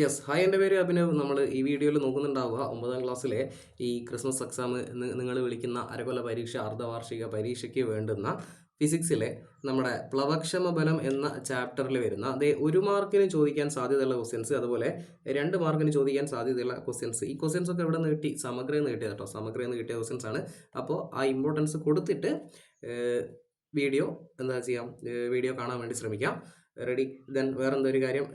Yes hi എന്റെ പേര് അഭിനവ്. നമ്മൾ ഈ വീഡിയോയിൽ നോക്കുന്നുണ്ടാവുക ഒമ്പതാം ക്ലാസ്സിലെ ഈ ക്രിസ്മസ് എക്സാം നിങ്ങൾ വിളിക്കുന്ന അരകൊല പരീക്ഷ അർദ്ധവാർഷിക പരീക്ഷയ്ക്ക് വേണ്ടുന്ന ഫിസിക്സിലെ നമ്മുടെ പ്ലവക്ഷമ ബലം എന്ന ചാപ്റ്ററിൽ വരുന്ന അതേ ഒരു മാർക്കിന് ചോദിക്കാൻ സാധ്യതയുള്ള ക്വസ്റ്റ്യൻസ് അതുപോലെ രണ്ട് മാർക്കിന് ചോദിക്കാൻ സാധ്യതയുള്ള ക്വസ്റ്റ്യൻസ് ഈ ക്വസ്റ്റ്യൻസ് ഒക്കെ ഇവിടെ നിന്ന് കിട്ടി? സമഗ്രയിൽ നിന്ന് കിട്ടിയത് കേട്ടോ സമഗ്രയിൽ നിന്ന് കിട്ടിയ ക്വസ്റ്റ്യൻസ് ആണ്. അപ്പോൾ ആ ഇമ്പോർട്ടൻസ് കൊടുത്തിട്ട് വീഡിയോ എന്താ ചെയ്യാം? വീഡിയോ കാണാൻ വേണ്ടി ശ്രമിക്കാം. റെഡി ദെൻ വേറെന്തൊരു കാര്യം?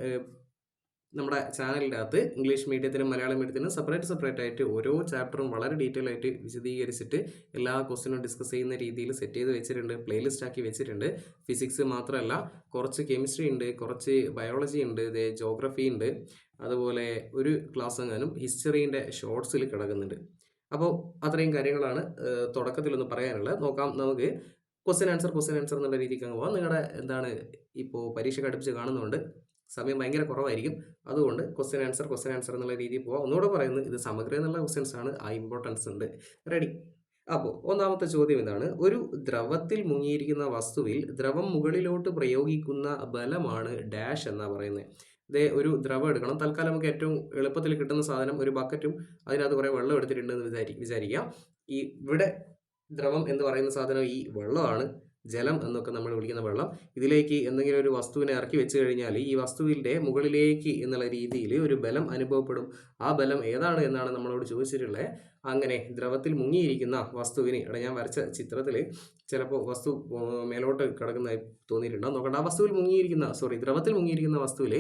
നമ്മുടെ ചാനലിന്റെ അകത്ത് ഇംഗ്ലീഷ് മീഡിയത്തിനും മലയാളം മീഡിയത്തിനും സെപ്പറേറ്റ് സെപ്പറേറ്റ് ആയിട്ട് ഓരോ ചാപ്റ്ററും വളരെ ഡീറ്റെയിൽ ആയിട്ട് വിശദീകരിച്ചിട്ട് എല്ലാ ക്വസ്റ്റിനും ഡിസ്കസ് ചെയ്യുന്ന രീതിയിൽ സെറ്റ് ചെയ്ത് വെച്ചിട്ടുണ്ട് പ്ലേലിസ്റ്റ് ആക്കി വെച്ചിട്ടുണ്ട്. ഫിസിക്സ് മാത്രമല്ല കുറച്ച് കെമിസ്ട്രി ഉണ്ട് കുറച്ച് ബയോളജി ഉണ്ട് ഇതേ ജോഗ്രഫി ഉണ്ട്. അതുപോലെ ഒരു ക്ലാസ് എങ്ങാനും ഹിസ്റ്ററീന്റെ ഷോർട്സിൽ കിടക്കുന്നുണ്ട്. അപ്പോൾ അത്രയും കാര്യങ്ങളാണ് തുടക്കത്തിലൊന്ന് പറയാനുള്ളത്. നോക്കാം നമുക്ക് ക്വസ്റ്റ്യൻ ആൻസർ ക്വസ്റ്റ്യൻ ആൻസർ എന്നുള്ള രീതിക്ക് അങ്ങ് പോകാം നിങ്ങളുടെ എന്താണ് ഇപ്പോൾ പരീക്ഷ അടുപ്പിച്ച് കാണുന്നതുകൊണ്ട് സമയം ഭയങ്കര കുറവായിരിക്കും. അതുകൊണ്ട് ക്വസ്റ്റ്യൻ ആൻസർ ക്വസ്റ്റ്യൻ ആൻസർ എന്നുള്ള രീതിയിൽ പോകാം ഒന്നുകൂടെ പറയുന്നത് ഇത് സമഗ്ര എന്നുള്ള ക്വസ്റ്റ്യൻസ് ആണ്. ആ ഇമ്പോർട്ടൻസ് ഉണ്ട്. റെഡി അപ്പോൾ ഒന്നാമത്തെ ചോദ്യം ഇതാണ്. ഒരു ദ്രവത്തിൽ മുങ്ങിയിരിക്കുന്ന വസ്തുവിൽ ദ്രവം മുകളിലോട്ട് പ്രയോഗിക്കുന്ന ബലമാണ് ഡാഷ് എന്നാണ് പറയുന്നത് ഇതേ ഒരു ദ്രവം എടുക്കണം. തൽക്കാലം നമുക്ക് ഏറ്റവും എളുപ്പത്തിൽ കിട്ടുന്ന സാധനം ഒരു ബക്കറ്റും അതിനകത്ത് കുറേ വെള്ളം എടുത്തിട്ടുണ്ടെന്ന് വിചാരി വിചാരിക്കാം. ഈ ഇവിടെ ദ്രവം എന്ന് പറയുന്ന സാധനം ഈ വെള്ളമാണ്. ജലം എന്നൊക്കെ നമ്മൾ വിളിക്കുന്ന വെള്ളം ഇതിലേക്ക് എന്തെങ്കിലും ഒരു വസ്തുവിനെ ഇറക്കി വെച്ച് കഴിഞ്ഞാൽ ഈ വസ്തുവിന്റെ മുകളിലേക്ക് എന്നുള്ള രീതിയിൽ ഒരു ബലം അനുഭവപ്പെടും. ആ ബലം ഏതാണ് എന്നാണ് നമ്മളോട് ചോദിച്ചിട്ടുള്ളത്. അങ്ങനെ ദ്രവത്തിൽ മുങ്ങിയിരിക്കുന്ന വസ്തുവിന് ഇവിടെ ഞാൻ വരച്ച ചിത്രത്തിൽ ചിലപ്പോൾ വസ്തു മേലോട്ട് കിടക്കുന്നതായി തോന്നിയിട്ടുണ്ടോ. നോക്കണ്ട ആ വസ്തുവിൽ മുങ്ങിയിരിക്കുന്ന സോറി ദ്രവത്തിൽ മുങ്ങിയിരിക്കുന്ന വസ്തുവിൽ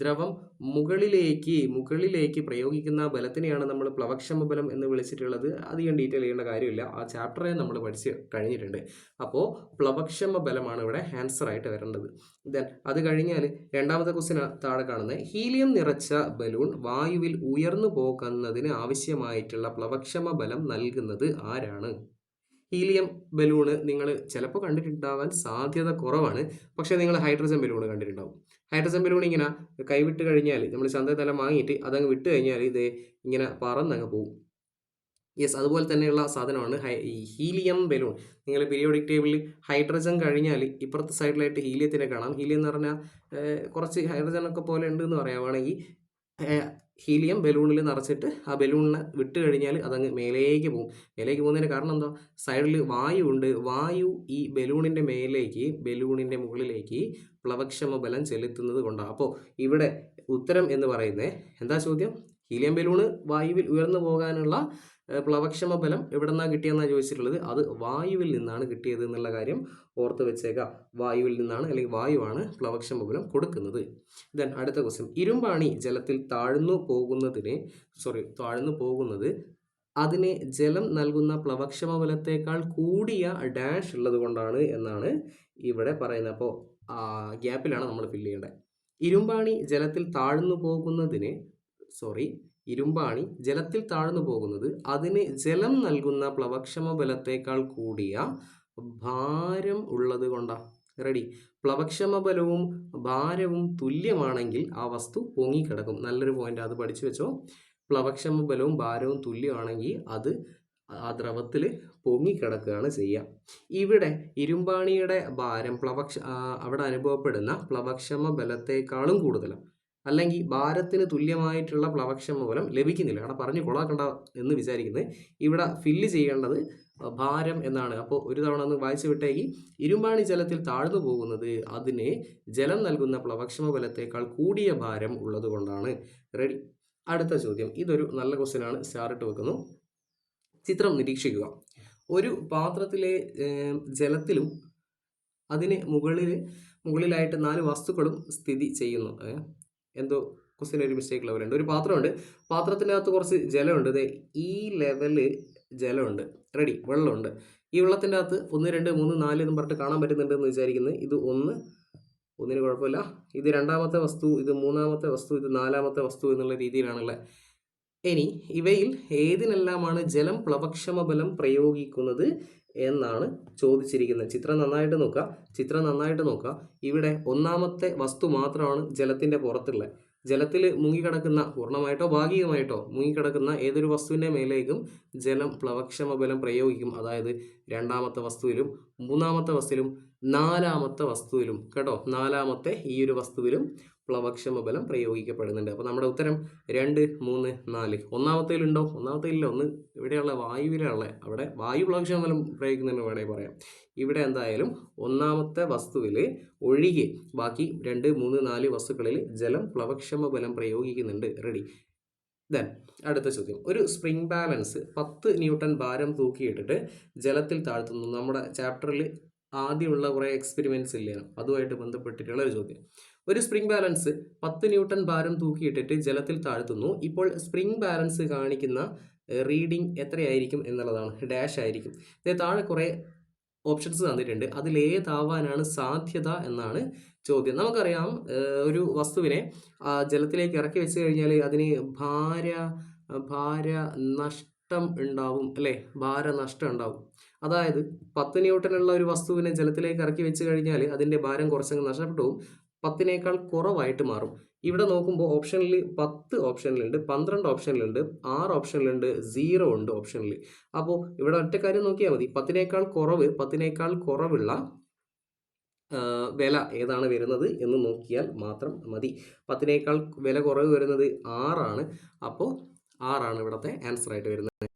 ദ്രവം മുകളിലേക്ക് മുകളിലേക്ക് പ്രയോഗിക്കുന്ന ബലത്തിനെയാണ് നമ്മൾ പ്ലവക്ഷമ ബലം എന്ന് വിളിച്ചിട്ടുള്ളത്. അധികം ഡീറ്റെയിൽ ചെയ്യേണ്ട കാര്യമില്ല. ആ ചാപ്റ്ററെ നമ്മൾ പഠിച്ച് കഴിഞ്ഞിട്ടുണ്ട്. അപ്പോൾ പ്ലവക്ഷമ ബലമാണ് ഇവിടെ ആൻസർ ആയിട്ട് വരേണ്ടത്. ദെൻ അത് കഴിഞ്ഞാൽ രണ്ടാമത്തെ ക്വസ്റ്റ്യൻ താഴെ കാണുന്നത്. ഹീലിയം നിറച്ച ബലൂൺ വായുവിൽ ഉയർന്നു പോകുന്നതിന് ആവശ്യമായിട്ടുള്ള പ്ലവക്ഷമ ബലം നൽകുന്നത് ആരാണ്? ഹീലിയം ബലൂണ് നിങ്ങൾ ചിലപ്പോൾ കണ്ടിട്ടുണ്ടാവാൻ സാധ്യത കുറവാണ്. പക്ഷേ നിങ്ങൾ ഹൈഡ്രജൻ ബലൂണ് കണ്ടിട്ടുണ്ടാവും. ഹൈഡ്രജൻ ബലൂൺ ഇങ്ങനെ കൈവിട്ട് കഴിഞ്ഞാൽ നമ്മൾ ചന്തതലം വാങ്ങിയിട്ട് അതങ്ങ് വിട്ട് കഴിഞ്ഞാൽ ഇത് ഇങ്ങനെ പറന്നങ്ങ് പോകും യെസ് അതുപോലെ തന്നെയുള്ള സാധനമാണ് ഈ ഹീലിയം ബലൂൺ. നിങ്ങൾ പീരിയോഡിക് ടേബിളിൽ ഹൈഡ്രജൻ കഴിഞ്ഞാൽ ഇപ്പുറത്തെ സൈഡിലായിട്ട് ഹീലിയത്തിനെ കാണാം. ഹീലിയം എന്ന് പറഞ്ഞാൽ കുറച്ച് ഹൈഡ്രജൻ ഒക്കെ പോലെ ഉണ്ട് എന്ന് പറയാവുകയാണെങ്കിൽ ഏഹ്, ഹീലിയം ബലൂണിൽ നിറച്ചിട്ട് ആ ബലൂണിനെ വിട്ട് കഴിഞ്ഞാൽ അതങ്ങ് മേലേക്ക് പോകും. മേലേക്ക് പോകുന്നതിന് കാരണം എന്താ? സൈഡിൽ വായു ഉണ്ട്. വായു ഈ ബലൂണിന്റെ മേലേക്ക് ബലൂണിന്റെ മുകളിലേക്ക് പ്ലവക്ഷമ ബലം ചെലുത്തുന്നത് കൊണ്ടാണ് അപ്പോൾ ഇവിടെ ഉത്തരം എന്ന് പറയുന്നത് എന്താ ചോദ്യം? ഹീലിയം ബലൂണ് വായുവിൽ ഉയർന്നു പോകാനുള്ള പ്ലവക്ഷമ ബലം എവിടെ നിന്നാണ് കിട്ടിയെന്നാണ് ചോദിച്ചിട്ടുള്ളത്? അത് വായുവിൽ നിന്നാണ് കിട്ടിയത് എന്നുള്ള കാര്യം ഓർത്ത് വെച്ചേക്കുക വായുവിൽ നിന്നാണ് അല്ലെങ്കിൽ വായുവാണ് പ്ലവക്ഷമ ബലം കൊടുക്കുന്നത്. ദെൻ അടുത്ത ക്വസ്റ്റ്യൻ ഇരുമ്പാണി ജലത്തിൽ താഴ്ന്നു പോകുന്നതിന് സോറി താഴ്ന്നു പോകുന്നത് അതിന് ജലം നൽകുന്ന പ്ലവക്ഷമ ബലത്തേക്കാൾ കൂടിയ ഡാഷ് ഉള്ളത് കൊണ്ടാണ് എന്നാണ് ഇവിടെ പറയുന്നത്. അപ്പോൾ ഗ്യാപ്പിലാണ് നമ്മൾ ഫില്ല് ചെയ്യേണ്ടത്. ഇരുമ്പാണി ജലത്തിൽ താഴ്ന്നു പോകുന്നതിന് സോറി ഇരുമ്പാണി ജലത്തിൽ താഴ്ന്നു പോകുന്നത്. അതിന് ജലം നൽകുന്ന പ്ലവക്ഷമ ബലത്തേക്കാൾ കൂടിയ ഭാരം ഉള്ളത് റെഡി. പ്ലവക്ഷമ ബലവും ഭാരവും തുല്യമാണെങ്കിൽ ആ വസ്തു പൊങ്ങിക്കിടക്കും. നല്ലൊരു പോയിന്റ് അത് പഠിച്ചു വെച്ചോ. പ്ലവക്ഷമ ബലവും ഭാരവും തുല്യമാണെങ്കിൽ അത് ആ ദ്രവത്തിൽ പൊങ്ങിക്കിടക്കുകയാണ് ചെയ്യുക ഇവിടെ ഇരുമ്പാണിയുടെ ഭാരം പ്ലവക്ഷ അവിടെ അനുഭവപ്പെടുന്ന പ്ലവക്ഷമ ബലത്തേക്കാളും കൂടുതലാണ് അല്ലെങ്കിൽ ഭാരത്തിന് തുല്യമായിട്ടുള്ള പ്ലവക്ഷം മൂലം ലഭിക്കുന്നില്ല. അവിടെ പറഞ്ഞു കൊളാക്കണ്ട എന്ന് വിചാരിക്കുന്നത് ഇവിടെ ഫില്ല് ചെയ്യേണ്ടത് ഭാരം എന്നാണ്. അപ്പോൾ ഒരു തവണ ഒന്ന് വായിച്ചു വിട്ടേക്ക്. ഇരുമ്പാണി ജലത്തിൽ താഴ്ന്നു പോകുന്നത് അതിന് ജലം നൽകുന്ന പ്ലവക്ഷമ ബലത്തേക്കാൾ കൂടിയ ഭാരം ഉള്ളതുകൊണ്ടാണ് റെഡി അടുത്ത ചോദ്യം. ഇതൊരു നല്ല ക്വസ്റ്റ്യൻ ആണ്. സ്റ്റാർട്ട് വെക്കുന്നു. ചിത്രം നിരീക്ഷിക്കുക. ഒരു പാത്രത്തിലെ ജലത്തിലും അതിന് മുകളിൽ മുകളിലായിട്ട് നാല് വസ്തുക്കളും സ്ഥിതി ചെയ്യുന്നു? എന്തോ ക്വസ്റ്റിന് ഒരു മിസ്റ്റേക്ക് ലെവലുണ്ട് ഒരു പാത്രമുണ്ട്. പാത്രത്തിനകത്ത് കുറച്ച് ജലമുണ്ട്. ദേ ഈ ലെവൽ ജലമുണ്ട്. റെഡി വെള്ളമുണ്ട്. ഈ വെള്ളത്തിന്റെ അകത്ത് ഒന്ന് രണ്ട് മൂന്ന് നാല് എന്ന് പറഞ്ഞിട്ട് കാണാൻ പറ്റുന്നുണ്ടെന്ന് വിചാരിക്കുന്നത് ഇത് ഒന്ന് ഒന്നിന് കുഴപ്പമില്ല. ഇത് രണ്ടാമത്തെ വസ്തു ഇത് മൂന്നാമത്തെ വസ്തു ഇത് നാലാമത്തെ വസ്തു എന്നുള്ള രീതിയിലാണുള്ളത് ഇനി ഇവയിൽ ഏതിനെല്ലാമാണ് ജലം പ്ലവക്ഷമ ബലം പ്രയോഗിക്കുന്നത് എന്നാണ് ചോദിച്ചിരിക്കുന്നത്. ചിത്രം നന്നായിട്ട് നോക്കുക. ചിത്രം നന്നായിട്ട് നോക്കുക. ഇവിടെ ഒന്നാമത്തെ വസ്തു മാത്രമാണ് ജലത്തിന്റെ പുറത്തുള്ളത് ജലത്തിൽ മുങ്ങിക്കിടക്കുന്ന പൂർണമായിട്ടോ ഭാഗികമായിട്ടോ മുങ്ങിക്കിടക്കുന്ന ഏതൊരു വസ്തുവിന്റെ മേലേക്കും ജലം പ്ലവക്ഷമ ബലം പ്രയോഗിക്കും. അതായത് രണ്ടാമത്തെ വസ്തുവിലും മൂന്നാമത്തെ വസ്തുവിലും നാലാമത്തെ വസ്തുവിലും. കേട്ടോ? നാലാമത്തെ ഈ ഒരു വസ്തുവിലും പ്ലവക്ഷമ ബലം പ്രയോഗിക്കപ്പെടുന്നുണ്ട്. അപ്പോൾ നമ്മുടെ ഉത്തരം രണ്ട് മൂന്ന് നാല്. ഒന്നാമത്തേലുണ്ടോ? ഒന്നാമത്തേലില്ല. ഒന്ന് ഇവിടെയുള്ള വായുവിലുള്ള അവിടെ വായു പ്ലവക്ഷമ ബലം പ്രയോഗിക്കുന്നതിന് വേണമെങ്കിൽ പറയാം. ഇവിടെ എന്തായാലും ഒന്നാമത്തെ വസ്തുവിൽ ഒഴികെ ബാക്കി രണ്ട് മൂന്ന് നാല് വസ്തുക്കളിൽ ജലം പ്ലവക്ഷമ ബലം പ്രയോഗിക്കുന്നുണ്ട്. റെഡി ദെൻ അടുത്ത ചോദ്യം. ഒരു സ്പ്രിംഗ് ബാലൻസ് പത്ത് ന്യൂട്ടൺ ഭാരം തൂക്കിയിട്ടിട്ട് ജലത്തിൽ താഴ്ത്തുന്നു. നമ്മുടെ ചാപ്റ്ററിൽ ആദ്യമുള്ള കുറേ എക്സ്പെരിമെന്റ്സ് ഇല്ലേ? അതുമായിട്ട് ബന്ധപ്പെട്ടിട്ടുള്ള ഒരു ചോദ്യം. ഒരു സ്പ്രിംഗ് ബാലൻസ് പത്ത് ന്യൂട്ടൺ ഭാരം തൂക്കിയിട്ടിട്ട് ജലത്തിൽ താഴ്ത്തുന്നു. ഇപ്പോൾ സ്പ്രിംഗ് ബാലൻസ് കാണിക്കുന്ന റീഡിംഗ് എത്രയായിരിക്കും എന്നുള്ളതാണ്. ഡാഷ് ആയിരിക്കും. ഇത് താഴെ കുറേ ഓപ്ഷൻസ് തന്നിട്ടുണ്ട്. അതിലേതാവാനാണ് സാധ്യത എന്നാണ് ചോദ്യം. നമുക്കറിയാം ഒരു വസ്തുവിനെ ജലത്തിലേക്ക് ഇറക്കി വെച്ച് കഴിഞ്ഞാൽ അതിന് ഭാര ഭാര നഷ്ടം ഉണ്ടാവും അല്ലേ? ഭാര നഷ്ടം ഉണ്ടാവും. അതായത് പത്ത് ന്യൂട്ടനുള്ള ഒരു വസ്തുവിനെ ജലത്തിലേക്ക് ഇറക്കി വെച്ച് കഴിഞ്ഞാൽ അതിന്റെ ഭാരം കുറച്ചങ്ങ് നഷ്ടപ്പെട്ടു പത്തിനേക്കാൾ കുറവായിട്ട് മാറും. ഇവിടെ നോക്കുമ്പോൾ ഓപ്ഷനിൽ പത്ത് ഓപ്ഷനിലുണ്ട് പന്ത്രണ്ട് ഓപ്ഷനിലുണ്ട് ആറ് ഓപ്ഷനിലുണ്ട് സീറോ ഉണ്ട് ഓപ്ഷനിൽ. അപ്പോൾ ഇവിടെ ഒറ്റ കാര്യം നോക്കിയാൽ മതി. പത്തിനേക്കാൾ കുറവ് പത്തിനേക്കാൾ കുറവുള്ള വില ഏതാണ് വരുന്നത് എന്ന് നോക്കിയാൽ മാത്രം മതി. പത്തിനേക്കാൾ വില കുറവ് വരുന്നത് ആറാണ്. അപ്പോൾ ആറാണ് ഇവിടുത്തെ ആൻസർ ആയിട്ട് വരുന്നത്.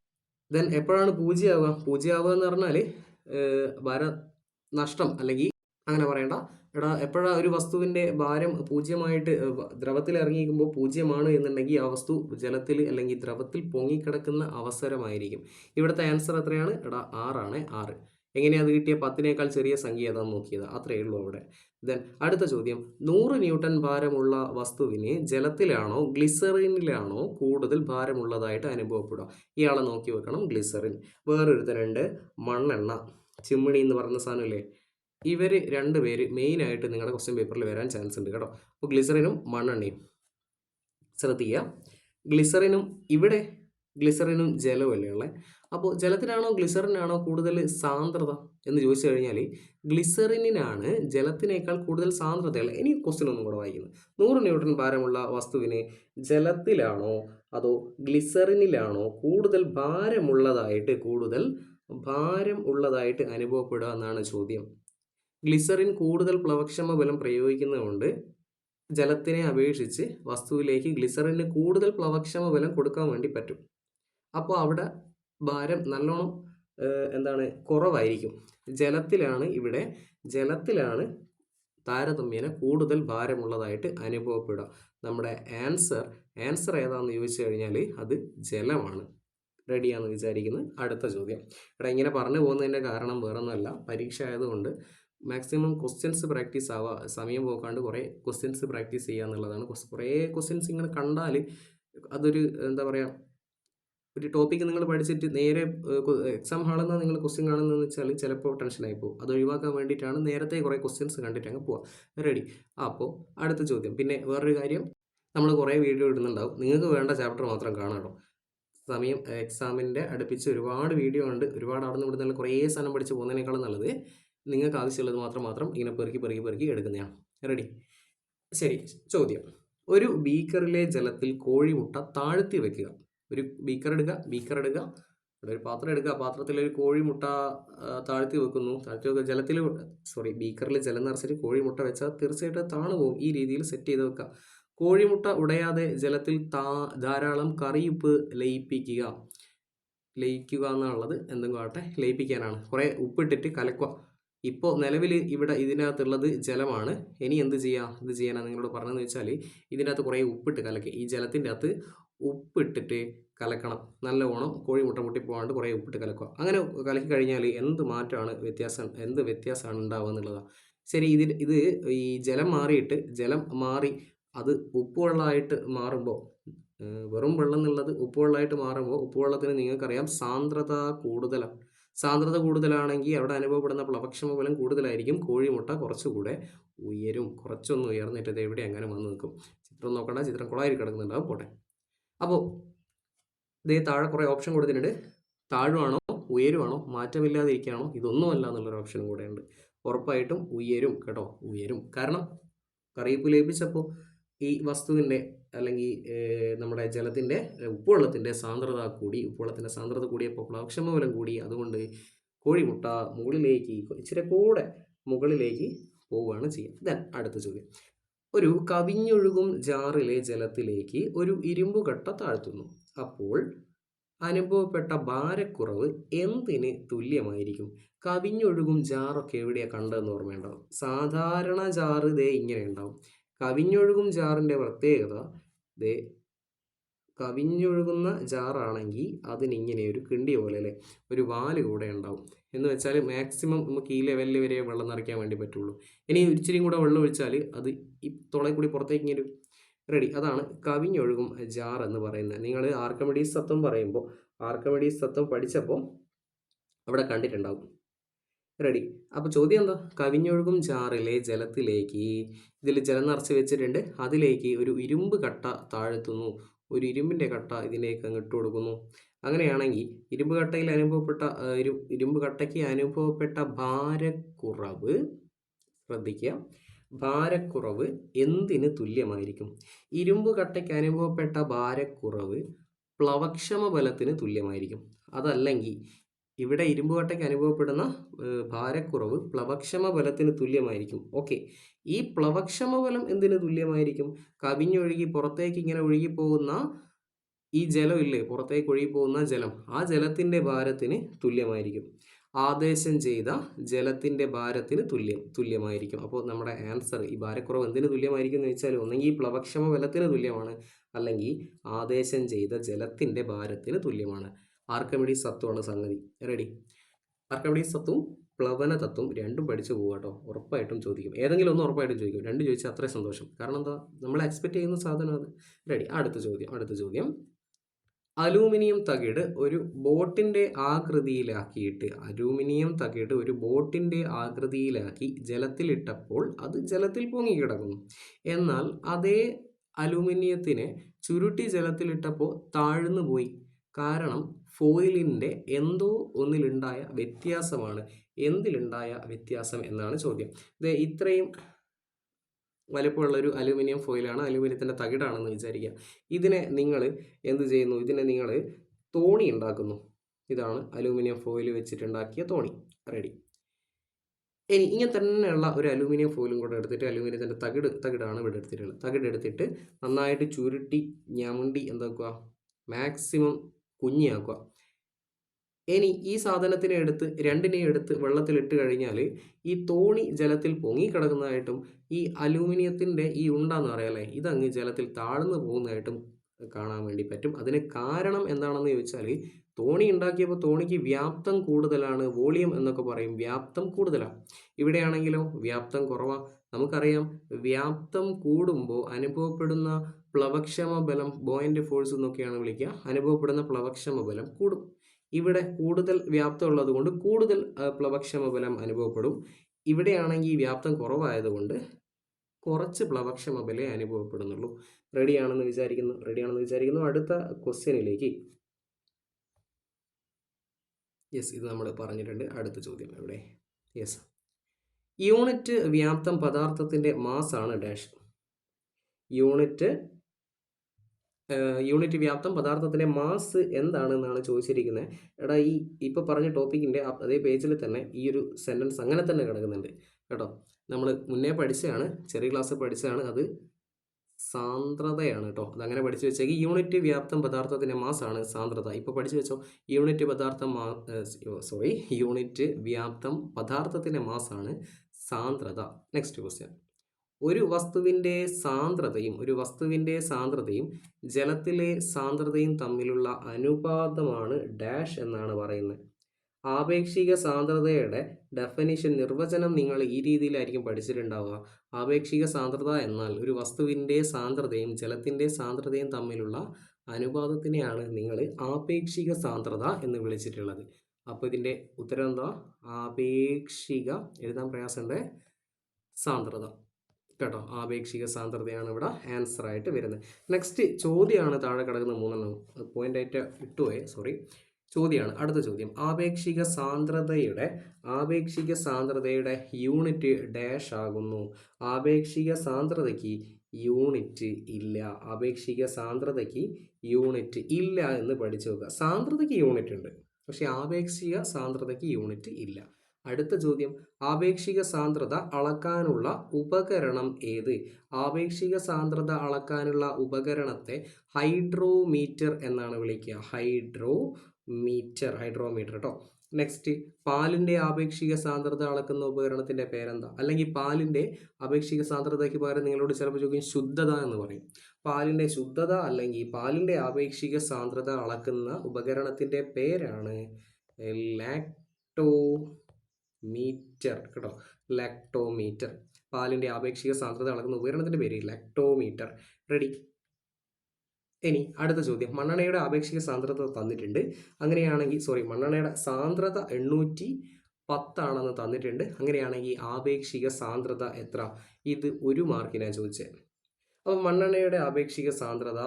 ദെൻ എപ്പോഴാണ് പൂജ്യമാവുക? പൂജ്യമാവുക എന്ന് പറഞ്ഞാൽ ഭാര നഷ്ടം അല്ലെങ്കിൽ അങ്ങനെ പറയണ്ട. എടാ എപ്പോഴാണ് ഒരു വസ്തുവിന്റെ ഭാരം പൂജ്യമായിട്ട് ദ്രവത്തിൽ ഇറങ്ങിയിരിക്കുമ്പോൾ പൂജ്യമാണ് എന്നുണ്ടെങ്കിൽ ആ വസ്തു ജലത്തിൽ അല്ലെങ്കിൽ ദ്രവത്തിൽ പൊങ്ങിക്കിടക്കുന്ന അവസരമായിരിക്കും. ഇവിടുത്തെ ആൻസർ എത്രയാണ്? എടാ ആറാണ് ആറ്. എങ്ങനെയാണ് അത് കിട്ടിയ? പത്തിനേക്കാൾ ചെറിയ സംഖ്യ ഏതാണ് നോക്കിയത്. അത്രയേ ഉള്ളൂ അവിടെ. ദെൻ അടുത്ത ചോദ്യം. നൂറ് ന്യൂട്ടൺ ഭാരമുള്ള വസ്തുവിന് ജലത്തിലാണോ ഗ്ലിസറിനിലാണോ കൂടുതൽ ഭാരമുള്ളതായിട്ട് അനുഭവപ്പെടുക? ഇയാളെ നോക്കി വെക്കണം ഗ്ലിസറിൻ. വേറൊരുത്തരുണ്ട് മണ്ണെണ്ണ. ചിമ്മിണി എന്ന് പറയുന്ന സാധനമില്ലേ? ഇവർ രണ്ട് പേര് മെയിനായിട്ട് നിങ്ങളുടെ ക്വസ്റ്റ്യൻ പേപ്പറിൽ വരാൻ ചാൻസ് ഉണ്ട് കേട്ടോ. അപ്പോൾ ഗ്ലിസറിനും മണ്ണെണ്ണയും. ശ്രദ്ധിക്കുക. ഗ്ലിസറിനും ഇവിടെ ഗ്ലിസറിനും ജലമല്ലേ ഉള്ളത് അപ്പോൾ ജലത്തിനാണോ ഗ്ലിസറിനാണോ കൂടുതൽ സാന്ദ്രത എന്ന് ചോദിച്ചു കഴിഞ്ഞാൽ ഗ്ലിസറിനാണ് ജലത്തിനേക്കാൾ കൂടുതൽ സാന്ദ്രതയുള്ളത് ഇനി ക്വസ്റ്റ്യൻ ഒന്നും കൂടെ വായിക്കുന്നത് നൂറ് ന്യൂട്ടൺ ഭാരമുള്ള വസ്തുവിന് ജലത്തിലാണോ അതോ ഗ്ലിസറിനിലാണോ കൂടുതൽ ഭാരമുള്ളതായിട്ട് കൂടുതൽ ഭാരം ഉള്ളതായിട്ട് അനുഭവപ്പെടുക എന്നാണ് ചോദ്യം. ഗ്ലിസറിൻ കൂടുതൽ പ്ലവക്ഷമ ബലം പ്രയോഗിക്കുന്നതുകൊണ്ട് ജലത്തിനെ അപേക്ഷിച്ച് വസ്തുവിലേക്ക് ഗ്ലിസറിന് കൂടുതൽ പ്ലവക്ഷമ ബലം കൊടുക്കാൻ വേണ്ടി പറ്റും. അപ്പോൾ അവിടെ ഭാരം നല്ലോണം എന്താണ് കുറവായിരിക്കും. ജലത്തിലാണ് ഇവിടെ ജലത്തിലാണ് താരതമ്യേന കൂടുതൽ ഭാരമുള്ളതായിട്ട് അനുഭവപ്പെടുക. നമ്മുടെ ആൻസർ ആൻസർ ഏതാണെന്ന് ചോദിച്ചു കഴിഞ്ഞാൽ അത് ജലമാണ്. റെഡിയാണെന്ന് വിചാരിക്കുന്നത് അടുത്ത ചോദ്യം. ഇവിടെ ഇങ്ങനെ പറഞ്ഞു പോകുന്നതിന്റെ കാരണം വേറൊന്നുമല്ല. പരീക്ഷ ആയതുകൊണ്ട് മാക്സിമം ക്വസ്റ്റ്യൻസ് പ്രാക്ടീസ് ആവുക സമയം പോക്കാണ്ട് കുറേ ക്വസ്റ്റ്യൻസ് പ്രാക്ടീസ് ചെയ്യുക എന്നുള്ളതാണ്. കുറേ ക്വസ്റ്റ്യൻസ് ഇങ്ങനെ കണ്ടാൽ അതൊരു എന്താ പറയുക ഒരു ടോപ്പിക്ക് നിങ്ങൾ പഠിച്ചിട്ട് നേരെ എക്സാം ഹാളിൽ നിന്ന് നിങ്ങൾ ക്വസ്റ്റ്യൻ കാണുന്നതെന്ന് വെച്ചാൽ ചിലപ്പോൾ ടെൻഷനായി പോകും. അത് ഒഴിവാക്കാൻ വേണ്ടിയിട്ടാണ് നേരത്തെ കുറേ ക്വസ്റ്റ്യൻസ് കണ്ടിട്ട് അങ്ങ് പോവുക റെഡി അപ്പോൾ അടുത്ത ചോദ്യം. പിന്നെ വേറൊരു കാര്യം. നമ്മൾ കുറേ വീഡിയോ ഇടുന്നുണ്ടാവും. നിങ്ങൾക്ക് വേണ്ട ചാപ്റ്റർ മാത്രം കാണാം സമയം എക്സാമിന്റെ അടുപ്പിച്ച് ഒരുപാട് വീഡിയോ ഉണ്ട്. ഒരുപാട് അവിടെ നിന്ന് ഇവിടെ നിന്ന് കുറേ സാധനം പഠിച്ച് പോകുന്നതിനേക്കാളും നല്ലത് നിങ്ങൾക്ക് ആവശ്യമുള്ളത് മാത്രം മാത്രം ഇങ്ങനെ പെറുക്കി പെറുക്കി പെറുക്കി എടുക്കുന്നതാണ്. റെഡി ശരി. ചോദ്യം. ഒരു ബീക്കറിലെ ജലത്തിൽ കോഴിമുട്ട താഴ്ത്തി വെക്കുക. ഒരു ബീക്കർ എടുക്കുക ബീക്കർ എടുക്കുക. ഒരു പാത്രം എടുക്കുക. പാത്രത്തിൽ ഒരു കോഴിമുട്ട താഴ്ത്തി വെക്കുന്നു. താഴ്ത്തി വെക്കുക. ജലത്തിൽ സോറി ബീക്കറിൽ ജലം നിറച്ചിട്ട് കോഴിമുട്ട വെച്ചാൽ തീർച്ചയായിട്ടും താണു പോകും. ഈ രീതിയിൽ സെറ്റ് ചെയ്ത് വെക്കുക. കോഴിമുട്ട ഉടയാതെ ജലത്തിൽ താ ധാരാളം കറിയുപ്പ് ലയിപ്പിക്കുക. ലയിക്കുക എന്നുള്ളത് എന്തെങ്കിലും ആവട്ടെ ലയിപ്പിക്കാനാണ്. കുറേ ഉപ്പിട്ടിട്ട് കലക്കുക. ഇപ്പോൾ നിലവിൽ ഇവിടെ ഇതിനകത്തുള്ളത് ജലമാണ്. ഇനി എന്ത് ചെയ്യുക എന്ത് ചെയ്യാനാണ് നിങ്ങളോട് പറഞ്ഞതെന്ന് വെച്ചാൽ ഇതിനകത്ത് കുറേ ഉപ്പിട്ട് കലക്കി. ഈ ജലത്തിന്റെ അകത്ത് ഉപ്പിട്ടിട്ട് കലക്കണം. നല്ലവണ്ണം കോഴിമുട്ട പൊട്ടിപ്പോകാണ്ട് കുറേ ഉപ്പിട്ട് കലക്കുക. അങ്ങനെ കലക്കി കഴിഞ്ഞാൽ എന്ത് മാറ്റമാണ് വ്യത്യാസം? എന്ത് വ്യത്യാസമാണ് ഉണ്ടാവുക എന്നുള്ളതാണ് ശരി ഇതിൽ ഇത് ഈ ജലം മാറിയിട്ട് ജലം മാറി അത് ഉപ്പുവെള്ളമായിട്ട് മാറുമ്പോൾ വെറും വെള്ളം എന്നുള്ളത് ഉപ്പുവെള്ളമായിട്ട് മാറുമ്പോൾ ഉപ്പുവെള്ളത്തിന് നിങ്ങൾക്കറിയാം സാന്ദ്രത കൂടുതലാണ്. സാന്ദ്രത കൂടുതലാണെങ്കിൽ അവിടെ അനുഭവപ്പെടുന്ന പ്ലവക്ഷമ ബലം കൂടുതലായിരിക്കും. കോഴിമുട്ട കുറച്ചുകൂടെ ഉയരും. കുറച്ചൊന്ന് ഉയർന്നിട്ട് എവിടെ അങ്ങനെ വന്ന് നിൽക്കും. ചിത്രം നോക്കണ്ട ചിത്രം കുളായിരി കിടക്കുന്നുണ്ടാവും. പോട്ടെ. അപ്പോൾ ഇതേ താഴെ കുറേ ഓപ്ഷൻ കൊടുത്തിട്ടുണ്ട്. താഴുവാണോ? ഉയരുവാണോ? മാറ്റമില്ലാതെ ഇരിക്കുകയാണോ ഇതൊന്നുമല്ല എന്നുള്ളൊരു ഓപ്ഷനും കൂടെയുണ്ട്. ഉറപ്പായിട്ടും ഉയരും കേട്ടോ. ഉയരും. കാരണം കറിയിപ്പ് ലയിപ്പിച്ചപ്പോൾ ഈ വസ്തുവിന്റെ അല്ലെങ്കിൽ നമ്മുടെ ജലത്തിന്റെ ഉപ്പുവെള്ളത്തിന്റെ സാന്ദ്രത കൂടി ഉപ്പുവെള്ളത്തിന്റെ സാന്ദ്രത കൂടിയപ്പോൾ പ്ലാവക്ഷമബലം കൂടി അതുകൊണ്ട് കോഴിമുട്ട മുകളിലേക്ക് ഇച്ചിരി കൂടെ മുകളിലേക്ക് പോവുകയാണ് ചെയ്യുക. ദെൻ അടുത്ത ചോദ്യം. ഒരു കവിഞ്ഞൊഴുകും ജാറിലെ ജലത്തിലേക്ക് ഒരു ഇരുമ്പ് കട്ട താഴ്ത്തുന്നു. അപ്പോൾ അനുഭവപ്പെട്ട ഭാരക്കുറവ് എന്തിന് തുല്യമായിരിക്കും? കവിഞ്ഞൊഴുകും ജാറൊക്കെ എവിടെയാണ് കണ്ടതെന്ന് ഓർമ്മയുണ്ടാവും സാധാരണ ജാറ് ദേ ഇങ്ങനെ ഉണ്ടാവും. കവിഞ്ഞൊഴുകും ജാറിന്റെ പ്രത്യേകത. ദേ കവിഞ്ഞൊഴുകുന്ന ജാറാണെങ്കിൽ അതിനിങ്ങനെ ഒരു കിണ്ടി പോലെ അല്ലേ? ഒരു വാൽ കൂടെ ഉണ്ടാവും. എന്ന് വെച്ചാൽ മാക്സിമം നമുക്ക് ഈ ലെവലിൽ വരെ വെള്ളം നിറയ്ക്കാൻ വേണ്ടി പറ്റുള്ളൂ. ഇനി ഇച്ചിരിയും കൂടെ വെള്ളം ഒഴിച്ചാൽ അത് ഈ തുളയിൽ കൂടി പുറത്തേക്ക് ഇങ്ങനെ റെഡി അതാണ് കവിഞ്ഞൊഴുകും ജാർ എന്ന് പറയുന്നത്. നിങ്ങൾ ആർക്കമിഡീസ് തത്വം പറയുമ്പോൾ ആർക്കമിഡീസ് തത്വം പഠിച്ചപ്പോൾ അവിടെ കണ്ടിട്ടുണ്ടാവും. റെഡി. അപ്പോൾ ചോദ്യം എന്താ? കവിഞ്ഞൊഴുകും ജാറിലെ ജലത്തിലേക്ക്. ഇതിൽ ജലം നിറച്ച് വെച്ചിട്ടുണ്ട്. അതിലേക്ക് ഒരു ഇരുമ്പ് കട്ട താഴ്ത്തുന്നു. ഒരു ഇരുമ്പിന്റെ കട്ട ഇതിലേക്ക് അങ്ങ് ഇട്ട് കൊടുക്കുന്നു. അങ്ങനെയാണെങ്കിൽ ഇരുമ്പ് കട്ടയിൽ അനുഭവപ്പെട്ട ഇരു ഇരുമ്പ് കട്ടയ്ക്ക് അനുഭവപ്പെട്ട ഭാരക്കുറവ് ശ്രദ്ധിക്കുക. ഭാരക്കുറവ് എന്തിന് തുല്യമായിരിക്കും? ഇരുമ്പ് കട്ടയ്ക്ക് അനുഭവപ്പെട്ട ഭാരക്കുറവ് പ്ലവക്ഷമ ബലത്തിന് തുല്യമായിരിക്കും. അതല്ലെങ്കിൽ ഇവിടെ ഇരുമ്പ് കട്ടയ്ക്ക് അനുഭവപ്പെടുന്ന ഭാരക്കുറവ് പ്ലവക്ഷമ ബലത്തിന് തുല്യമായിരിക്കും. ഓക്കെ. ഈ പ്ലവക്ഷമ ബലം എന്തിന് തുല്യമായിരിക്കും? കവിഞ്ഞൊഴുകി പുറത്തേക്ക് ഇങ്ങനെ ഒഴുകി പോകുന്ന ഈ ജലം ഇല്ലേ? പുറത്തേക്ക് ഒഴുകി പോകുന്ന ജലം. ആ ജലത്തിന്റെ ഭാരത്തിന് തുല്യമായിരിക്കും. ആദേശം ചെയ്ത ജലത്തിന്റെ ഭാരത്തിന് തുല്യം തുല്യമായിരിക്കും. അപ്പോൾ നമ്മുടെ ആൻസർ ഈ ഭാരക്കുറവ് എന്തിന് തുല്യമായിരിക്കും എന്ന് വെച്ചാൽ ഒന്നെങ്കിൽ പ്ലവക്ഷമ ബലത്തിന് തുല്യമാണ്. അല്ലെങ്കിൽ ആദേശം ചെയ്ത ജലത്തിന്റെ ഭാരത്തിന് തുല്യമാണ്. ആർക്കമിഡീസ് തത്വമാണ് സംഗതി. റെഡി ആർക്കമിഡീസ് സത്വം പ്ലവന തത്വം രണ്ടും പഠിച്ചു പോകുക കേട്ടോ. ഉറപ്പായിട്ടും ചോദിക്കും. ഏതെങ്കിലും ഒന്ന് ഉറപ്പായിട്ടും ചോദിക്കും. രണ്ട് ചോദിച്ചാൽ അത്രയും സന്തോഷം. കാരണം എന്താ? നമ്മൾ എക്സ്പെക്ട് ചെയ്യുന്ന സാധനം അത്. റെഡി അടുത്ത ചോദ്യം. അടുത്ത ചോദ്യം. അലൂമിനിയം തകിട് ഒരു ബോട്ടിന്റെ ആകൃതിയിലാക്കിയിട്ട് അലൂമിനിയം തകിട് ഒരു ബോട്ടിന്റെ ആകൃതിയിലാക്കി ജലത്തിലിട്ടപ്പോൾ അത് ജലത്തിൽ പൊങ്ങി കിടക്കുന്നു എന്നാൽ അതേ അലൂമിനിയത്തിനെ ചുരുട്ടി ജലത്തിലിട്ടപ്പോൾ താഴ്ന്നു പോയി കാരണം ഫോയിലിന്റെ എന്തോ ഒന്നിലുണ്ടായ വ്യത്യാസമാണ്. എന്തിലുണ്ടായ വ്യത്യാസം എന്നാണ് ചോദ്യം. ഇത് ഇത്രയും വലുപ്പമുള്ള ഒരു അലൂമിനിയം ഫോയിലാണ് അലുമിനിയത്തിന്റെ തകിടാണെന്ന് വിചാരിക്കുക. ഇതിനെ നിങ്ങൾ എന്ത് ചെയ്യുന്നു? ഇതിനെ നിങ്ങൾ തോണി ഉണ്ടാക്കുന്നു. ഇതാണ് അലുമിനിയം ഫോയിൽ വെച്ചിട്ടുണ്ടാക്കിയ തോണി. റെഡി ഇനി ഇങ്ങനെ തന്നെയുള്ള ഒരു അലുമിനിയം ഫോയിലും കൂടെ എടുത്തിട്ട് അലൂമിനിയത്തിന്റെ തകിട് തകിടാണ് ഇവിടെ എടുത്തിട്ടുള്ളത്. തകിട് എടുത്തിട്ട് നന്നായിട്ട് ചുരുട്ടി ഞമുണ്ടി എന്താക്കുക മാക്സിമം കുഞ്ഞിയാക്കുക. ഇനി ഈ സാധനത്തിനെ എടുത്ത് രണ്ടിനെയും എടുത്ത് വെള്ളത്തിലിട്ട് കഴിഞ്ഞാൽ ഈ തോണി ജലത്തിൽ പൊങ്ങി പൊങ്ങിക്കിടക്കുന്നതായിട്ടും ഈ അലൂമിനിയത്തിന്റെ ഈ ഉണ്ടെന്ന് പറയാല്ലേ ഇതങ്ങ് ജലത്തിൽ താഴ്ന്നു പോകുന്നതായിട്ടും കാണാൻ വേണ്ടി പറ്റും. അതിന് കാരണം എന്താണെന്ന് ചോദിച്ചാൽ തോണി ഉണ്ടാക്കിയപ്പോൾ തോണിക്ക് വ്യാപ്തം കൂടുതലാണ് വോളിയം എന്നൊക്കെ പറയും. വ്യാപ്തം കൂടുതലാണ് ഇവിടെയാണെങ്കിലോ വ്യാപ്തം കുറവാണ് നമുക്കറിയാം വ്യാപ്തം കൂടുമ്പോൾ അനുഭവപ്പെടുന്ന പ്ലവക്ഷമ ബലം ബോയിന്റ് ഫോഴ്സ് എന്നൊക്കെയാണ് വിളിക്കുക. അനുഭവപ്പെടുന്ന പ്ലവക്ഷമ ബലം കൂടും. ഇവിടെ കൂടുതൽ വ്യാപ്തം ഉള്ളതുകൊണ്ട് കൂടുതൽ പ്ലവക്ഷമ ബലം അനുഭവപ്പെടും. ഇവിടെയാണെങ്കിൽ വ്യാപ്തം കുറവായതുകൊണ്ട് കുറച്ച് പ്ലവക്ഷമ ബലേ അനുഭവപ്പെടുന്നുള്ളൂ. റെഡിയാണെന്ന് വിചാരിക്കുന്നു. റെഡിയാണെന്ന് വിചാരിക്കുന്നു. അടുത്ത ക്വസ്റ്റ്യനിലേക്ക് യെസ് ഇത് നമ്മൾ പറഞ്ഞിട്ടുണ്ട്. അടുത്ത ചോദ്യം ഇവിടെ യെസ് യൂണിറ്റ് വ്യാപ്തം പദാർത്ഥത്തിന്റെ മാസാണ് ഡാഷ്. യൂണിറ്റ് യൂണിറ്റ് വ്യാപ്തം പദാർത്ഥത്തിലെ മാസ് എന്താണെന്നാണ് ചോദിച്ചിരിക്കുന്നത്. എടാ ഈ ഇപ്പോൾ പറഞ്ഞ ടോപ്പിക്കിന്റെ അതേ പേജിൽ തന്നെ ഈ ഒരു സെന്റൻസ് അങ്ങനെ തന്നെ കിടക്കുന്നുണ്ട്. കേട്ടോ? നമ്മൾ മുന്നേ പഠിച്ചതാണ് ചെറിയ ക്ലാസ് പഠിച്ചതാണ്. അത് സാന്ദ്രതയാണ് കേട്ടോ. അതങ്ങനെ പഠിച്ചു വെച്ചേക്ക്. യൂണിറ്റ് വ്യാപ്തം പദാർത്ഥത്തിന്റെ മാസാണ് സാന്ദ്രത. ഇപ്പോൾ പഠിച്ചു വെച്ചോ? യൂണിറ്റ് പദാർത്ഥം മാ സോറി യൂണിറ്റ് വ്യാപ്തം പദാർത്ഥത്തിന്റെ മാസാണ് സാന്ദ്രത. Next question. ഒരു വസ്തുവിന്റെ സാന്ദ്രതയും ഒരു വസ്തുവിന്റെ സാന്ദ്രതയും ജലത്തിലെ സാന്ദ്രതയും തമ്മിലുള്ള അനുപാതമാണ് ഡാഷ് എന്നാണ് പറയുന്നത്. ആപേക്ഷിക സാന്ദ്രതയുടെ ഡെഫനിഷൻ നിർവചനം നിങ്ങൾ ഈ രീതിയിലായിരിക്കും പഠിച്ചിട്ടുണ്ടാവുക. ആപേക്ഷിക സാന്ദ്രത എന്നാൽ ഒരു വസ്തുവിന്റെ സാന്ദ്രതയും ജലത്തിന്റെ സാന്ദ്രതയും തമ്മിലുള്ള അനുപാതത്തിനെയാണ് നിങ്ങൾ ആപേക്ഷിക സാന്ദ്രത എന്ന് വിളിച്ചിട്ടുള്ളത്. അപ്പോൾ ഇതിന്റെ ഉത്തരം എന്താ? ആപേക്ഷിക എഴുതാൻ പ്രയാസമുണ്ട് സാന്ദ്രത. കേട്ടോ ആപേക്ഷിക സാന്ദ്രതയാണ് ഇവിടെ ആൻസർ ആയിട്ട് വരുന്നത്. നെക്സ്റ്റ് ചോദ്യമാണ് താഴെ കിടക്കുന്ന മൂന്നെണ്ണം പോയിന്റ് ആയിട്ട് ഇട്ടുപോയെ സോറി ചോദ്യമാണ് അടുത്ത ചോദ്യം. ആപേക്ഷിക സാന്ദ്രതയുടെ ആപേക്ഷിക സാന്ദ്രതയുടെ യൂണിറ്റ് ഡാഷ് ആകുന്നു. ആപേക്ഷിക സാന്ദ്രതയ്ക്ക് യൂണിറ്റ് ഇല്ല. ആപേക്ഷിക സാന്ദ്രതയ്ക്ക് യൂണിറ്റ് ഇല്ല എന്ന് പഠിച്ചു നോക്കുക. സാന്ദ്രതയ്ക്ക് യൂണിറ്റ് ഉണ്ട് പക്ഷേ ആപേക്ഷിക സാന്ദ്രതയ്ക്ക് യൂണിറ്റ് ഇല്ല. അടുത്ത ചോദ്യം. ആപേക്ഷിക സാന്ദ്രത അളക്കാനുള്ള ഉപകരണം ഏത്? ആപേക്ഷിക സാന്ദ്രത അളക്കാനുള്ള ഉപകരണത്തെ ഹൈഡ്രോമീറ്റർ എന്നാണ് വിളിക്കുക. ഹൈഡ്രോ മീറ്റർ ഹൈഡ്രോമീറ്റർ കേട്ടോ നെക്സ്റ്റ് പാലിന്റെ ആപേക്ഷിക സാന്ദ്രത അളക്കുന്ന ഉപകരണത്തിന്റെ പേരെന്താ? അല്ലെങ്കിൽ പാലിന്റെ ആപേക്ഷിക സാന്ദ്രതയ്ക്ക് പകരം നിങ്ങളോട് ചിലപ്പോൾ ചോദിക്കും ശുദ്ധത എന്ന് പറയും. പാലിന്റെ ശുദ്ധത അല്ലെങ്കിൽ പാലിന്റെ ആപേക്ഷിക സാന്ദ്രത അളക്കുന്ന ഉപകരണത്തിന്റെ പേരാണ് ലാക്ടോ മീറ്റർ കേട്ടോ. ലാക്ടോമീറ്റർ. പാലിന്റെ ആപേക്ഷിക സാന്ദ്രത അളക്കുന്ന ഉപകരണത്തിന്റെ പേര് ലാക്ടോമീറ്റർ. റെഡി ഇനി അടുത്ത ചോദ്യം. മണ്ണെണ്ണയുടെ ആപേക്ഷിക സാന്ദ്രത തന്നിട്ടുണ്ട്. അങ്ങനെയാണെങ്കിൽ സോറി മണ്ണെണ്ണയുടെ സാന്ദ്രത എണ്ണൂറ്റി പത്താണെന്ന് തന്നിട്ടുണ്ട്. അങ്ങനെയാണെങ്കിൽ ആപേക്ഷിക സാന്ദ്രത എത്ര? ഇത് ഒരു മാർക്കിനാണ് ചോദിച്ചത് അപ്പോൾ മണ്ണെണ്ണയുടെ ആപേക്ഷിക സാന്ദ്രത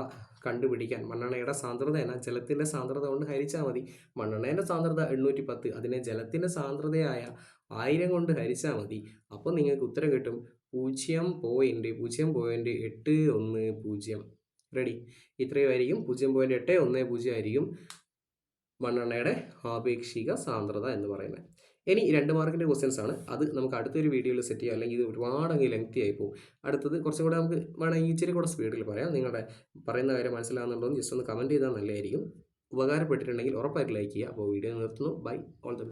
കണ്ടുപിടിക്കാൻ. മണ്ണെണ്ണയുടെ എന്ന ജലത്തിന്റെ സാന്ദ്രത കൊണ്ട് ഹരിച്ചാൽ മതി. മണ്ണെണ്ണയുടെ സാന്ദ്രത എണ്ണൂറ്റി പത്ത് അതിനെ ജലത്തിന്റെ സാന്ദ്രതയായ ആയിരം കൊണ്ട് ഹരിച്ചാൽ മതി. അപ്പോൾ നിങ്ങൾക്ക് ഉത്തരം കിട്ടും. പൂജ്യം പോയിന്റ് പൂജ്യം പോയിന്റ് എട്ട് ഒന്ന് പൂജ്യം. റെഡി ഇത്രയും ആയിരിക്കും. പൂജ്യം പോയിന്റ് എട്ട് ഒന്ന് പൂജ്യം ആയിരിക്കും മണ്ണെണ്ണയുടെ ആപേക്ഷിക സാന്ദ്രത എന്ന് പറയുന്നത്. ഇനി രണ്ട് മാർക്കിന്റെ ക്വസ്റ്റ്യൻസ് ആണ്. അത് നമുക്ക് അടുത്തൊരു വീഡിയോയിൽ സെറ്റ് ചെയ്യാം. അല്ലെങ്കിൽ ഇത് ഒരുപാട് അങ്ങ് ലെങ്തി ആയി പോകും. അടുത്തത് കുറച്ചും കൂടെ നമുക്ക് വേണമെങ്കിൽ ഇച്ചിരി കൂടെ സ്പീഡിൽ പറയാം. നിങ്ങളുടെ പറയുന്ന കാര്യം മനസ്സിലാകുന്നുണ്ടോ എന്ന് ജസ്റ്റ് ഒന്ന് കമന്റ് ചെയ്താൽ നല്ലതായിരിക്കും. ഉപകാരപ്പെട്ടിട്ടുണ്ടെങ്കിൽ ഉറപ്പായിട്ട് ലൈക്ക് ചെയ്യുക. അപ്പോൾ വീഡിയോ നിർത്തുന്നു. By all the